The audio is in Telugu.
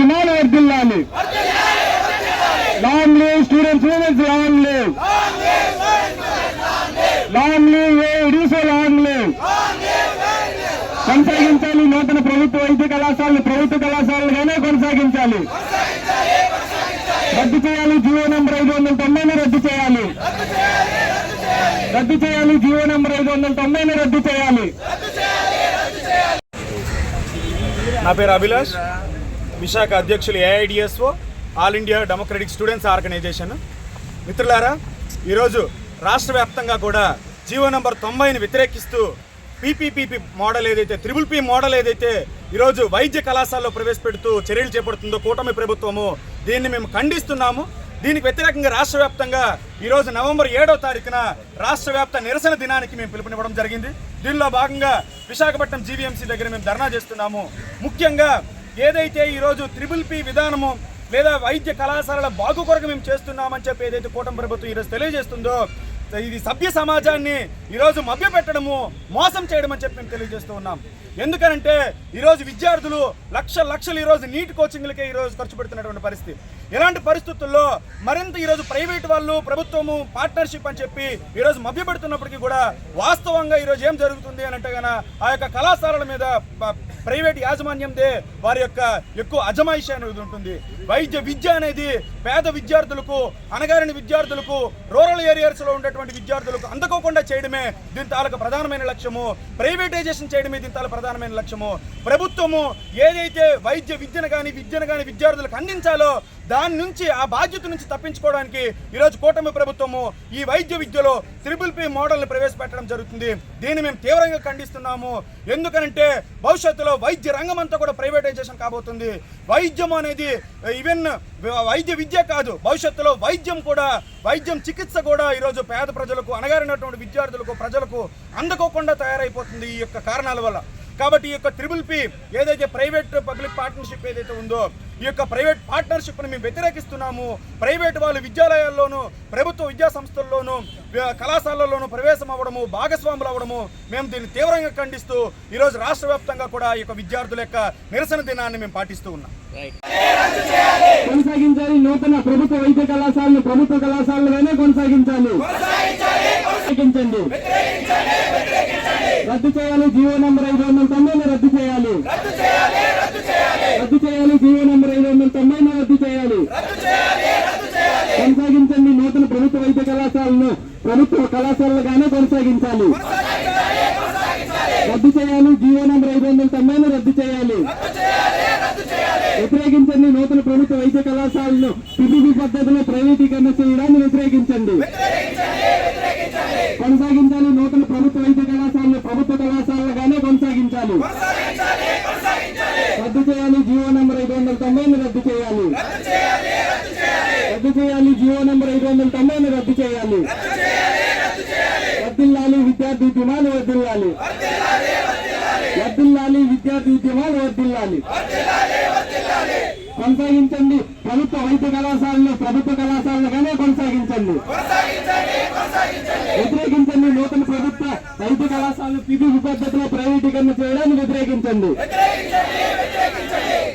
డిమాండ్ వర్దిల్లాలి long live students movements long live long live ఇడిసే long live కొనసాగించాలి నూతన ప్రభుత్వ వైద్య కళాశాలను ప్రభుత్వ కళాశాలలుగానే కొనసాగించాలి. రద్దు చేయాలి జీవో నెంబర్ ఐదు వందల తొంభైని రద్దు చేయాలి. రద్దు చేయాలి జీవో నంబర్ ఐదు వందల తొంభైని రద్దు చేయాలి. నా పేరు అభిలాష్. విశాఖ అధ్యక్షులు AIDSO all India democratic students organisation మిత్రులారా ఈరోజు రాష్ట్ర వ్యాప్తంగా కూడా జీవో నంబర్ తొంభైని వ్యతిరేకిస్తూ పీపీపీపీ మోడల్ ఏదైతే త్రిబుల్ పీ మోడల్ ఏదైతే ఈరోజు వైద్య కళాశాలలో ప్రవేశపెడుతూ చర్యలు చేపడుతుందో కూటమి ప్రభుత్వము దీన్ని మేము ఖండిస్తున్నాము. దీనికి వ్యతిరేకంగా రాష్ట్ర వ్యాప్తంగా ఈరోజు నవంబర్ ఏడవ తారీఖున రాష్ట్ర వ్యాప్త నిరసన దినానికి మేము పిలుపునివ్వడం జరిగింది. దీనిలో భాగంగా విశాఖపట్నం జీవీఎంసీ దగ్గర మేము ధర్నా చేస్తున్నాము. ముఖ్యంగా ఏదైతే ఈరోజు త్రిబుల్ పి విధానము లేదా వైద్య కళాశాలల బాగు కొరకు మేము చేస్తున్నామని చెప్పి ఏదైతే కూటమి ప్రభుత్వం ఈరోజు తెలియజేస్తుందో ఇది సభ్య సమాజాన్ని ఈరోజు మభ్యపెట్టడము మోసం చేయడం అని చెప్పి మేము తెలియజేస్తూ ఉన్నాం. ఎందుకనంటే ఈరోజు విద్యార్థులు లక్ష లక్షలు ఈరోజు నీట్ కోచింగ్లకే ఈరోజు ఖర్చు పెడుతున్నటువంటి పరిస్థితి. ఇలాంటి పరిస్థితుల్లో మరింత ఈరోజు ప్రైవేట్ వాళ్ళు ప్రభుత్వము పార్ట్నర్షిప్ అని చెప్పి ఈరోజు మభ్యపెడుతున్నప్పటికీ కూడా వాస్తవంగా ఈరోజు ఏం జరుగుతుంది అని అంటే గన ఆ యొక్క కళాశాలల మీద ప్రైవేట్ యాజమాన్యందే వారి యొక్క ఎక్కువ అజమాయిషి అనేది ఉంటుంది. వైద్య విద్య అనేది పేద విద్యార్థులకు అనగారిన విద్యార్థులకు రూరల్ ఏరియాస్లో ఉండేటువంటి విద్యార్థులకు అందుకోకుండా చేయడమే దీని తాలూకు ప్రధానమైన లక్ష్యము. ప్రైవేటైజేషన్ చేయడమే దీని తాలూకు ప్రధానమైన లక్ష్యము. ప్రభుత్వము ఏదైతే వైద్య విద్యను కానీ విద్యను కానీ విద్యార్థులకు అందించాలో దాని నుంచి ఆ బాధ్యత నుంచి తప్పించుకోవడానికి ఈరోజు కూటమి ప్రభుత్వము ఈ వైద్య విద్యలో త్రిపుల్ పి మోడల్ని ప్రవేశపెట్టడం జరుగుతుంది. దీన్ని మేము తీవ్రంగా ఖండిస్తున్నాము. ఎందుకనంటే భవిష్యత్తులో వైద్య రంగం అంతా కూడా ప్రైవేటైజేషన్ కాబోతుంది. వైద్యం అనేది ఈవెన్ వైద్య విద్య కాదు భవిష్యత్తులో వైద్యం కూడా వైద్యం చికిత్స కూడా ఈరోజు పేద ప్రజలకు అనగారినటువంటి విద్యార్థులకు ప్రజలకు అందుకోకుండా తయారైపోతుంది ఈ యొక్క కారణాల వల్ల. కాబట్టి ఈ యొక్క త్రిబుల్ పి ఏదైతే ప్రైవేట్ పబ్లిక్ పార్ట్నర్షిప్ ఏదైతే ఉందో ఈ యొక్క ప్రైవేట్ పార్ట్నర్షిప్ని మేము వ్యతిరేకిస్తున్నాము. ప్రైవేట్ వాళ్ళు విద్యాలయాల్లోనూ ప్రభుత్వ విద్యా సంస్థల్లోనూ కళాశాలల్లోనూ ప్రవేశం అవ్వడము భాగస్వాములు అవ్వడము మేము దీన్ని తీవ్రంగా ఖండిస్తూ ఈరోజు రాష్ట్ర వ్యాప్తంగా కూడా ఈ యొక్క విద్యార్థుల యొక్క నిరసన దినాన్ని మేము పాటిస్తూ ఉన్నాం కొనసాగించాలి నూతన ప్రభుత్వ వైద్య కళాశాలను ప్రభుత్వ కళాశాలలుగానే కొనసాగించాలి కొనసాగించండి రద్దు చేయాలి జీవో నంబర్ ఐదు వందల తొంభైని రద్దు చేయాలి. రద్దు చేయాలి జీవో నంబర్ ఐదు వందల తొంభైని రద్దు చేయాలి. కొనసాగించండి నూతన ప్రభుత్వ వైద్య కళాశాలను ప్రభుత్వ కళాశాలలుగానే కొనసాగించాలి. రద్దు చేయాలి జీవో నంబర్ ఐదు వందల తొంభైని రద్దు చేయాలి. వ్యతిరేకించండి నూతన ప్రభుత్వ వైద్య కళాశాలను పిపిపి పద్ధతిలో ప్రైవేటీకరణ చేయడాన్ని వ్యతిరేకించండి. కొనసాగించాలి చేయాలి జియో నంబర్ ఐదు వందల తొంభైని రద్దు చేయాలి. రద్దు చేయాలి జియో నంబర్ ఐదు వందల తొంభైని రద్దు చేయాలి. వర్దిల్లాలి విద్యార్థి ఉద్యమాలు వర్దిల్లాలి వర్దిల్లాలి విద్యార్థి ఉద్యమాలు వర్దిల్లాలి కొనసాగించండి. ప్రభుత్వ వైద్య కళాశాలలో ప్రభుత్వ కళాశాలలుగానే కొనసాగించండి. వ్యతిరేకించండి. నూతన ప్రభుత్వ వైద్య కళాశాలలు పిబి పద్ధతిలో ప్రైవేటీకరణ చేయడాన్ని వ్యతిరేకించండి.